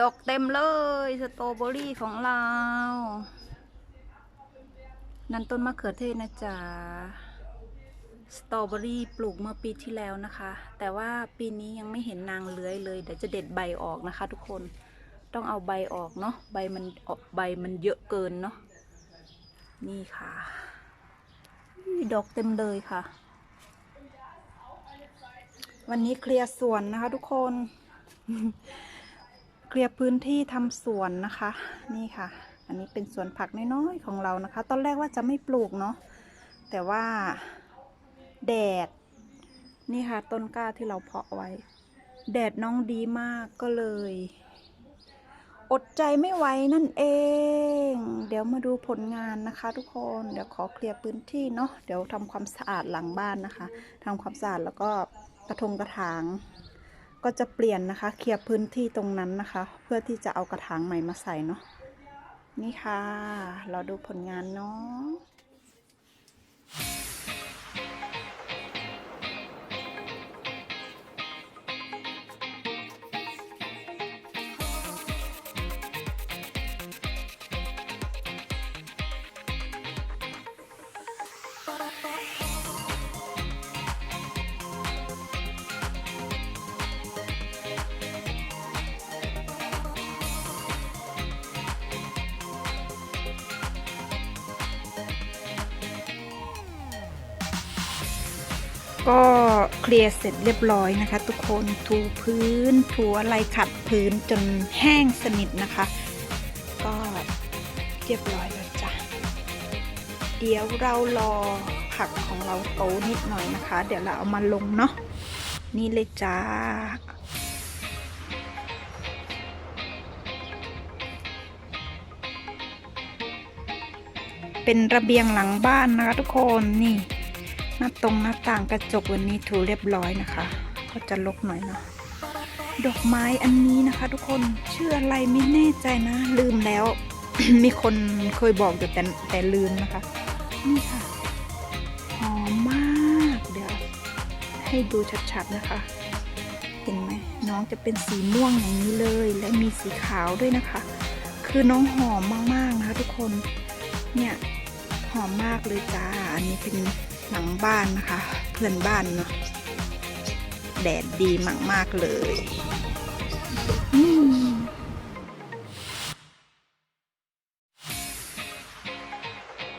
ดอกเต็มเลยสตรอเบอรี่ของเรา นั่นต้นมะเขือเทศนะจ๊ะสตรอเบอรี่ปลูกเมื่อปีที่แล้วนะคะ แต่ว่าปีนี้ยังไม่เห็นนางเลื้อยเลย เดี๋ยวจะเด็ดใบออกนะคะ ทุกคนต้องเอาใบออกเนาะใบมันออกใบมันเยอะเกินเนาะนี่ค่ะดอกเต็มเลยค่ะ วันนี้เคลียร์สวนนะคะ ทุกคน เคลียร์พื้นที่ทำสวนนะคะ นี่ค่ะ อันนี้เป็นสวนผักน้อยๆของเรานะคะ ตอนแรกว่าจะไม่ปลูกเนาะแต่ว่าแดด นี่ค่ะ ต้นกล้าที่เราเพาะไว้ แดดน้องดีมากก็เลย อดใจไม่ไหวนั่นเอง เดี๋ยวมาดูผลงานนะคะ ทุกคนเดี๋ยวขอเคลียร์พื้นที่เนาะเดี๋ยวทำความสะอาดหลังบ้านนะคะทำความสะอาดแล้วก็กระทงกระถาง ก็จะเปลี่ยนนะคะ เคลียร์พื้นที่ตรงนั้นนะคะ เพื่อที่จะเอากระถางใหม่มาใส่เนาะนี่ค่ะ เราดูผลงานเนาะ ก็เคลียร์เสร็จเรียบร้อยนะคะ ทุกคนถูพื้นถูอะไรขัดพื้นจนแห้งสนิทนะคะ ก็เรียบร้อยแล้วจ้ะเดี๋ยวเรารอผักของเราโตนิดหน่อยนะคะ เดี๋ยวเราเอามาลงเนาะนี่เลยจ้าเป็นระเบียงหลังบ้านนะคะทุกคนนี่ หน้าตรงหน้าต่างกระจกวันนี้ถูเรียบร้อยนะคะ ก็จะลกหน่อยเนาะดอกไม้อันนี้นะคะ ทุกคนชื่ออะไรไม่แน่ใจนะ ลืมแล้ว มีคนเคยบอกอยู่แต่แต่ลืมนะคะ นี่ค่ะหอมมากเดี๋ยว ให้ดูชัดๆนะคะ เห็นไหมน้องจะเป็นสีม่วงอย่างนี้เลย และมีสีขาวด้วยนะคะ คือน้องหอมมากๆนะคะ ทุกคนเนี่ยหอมมากเลยจ้าอันนี้เป็น หลังบ้านนะคะ เพื่อนบ้านเนาะแดดดีมาก ๆ เลย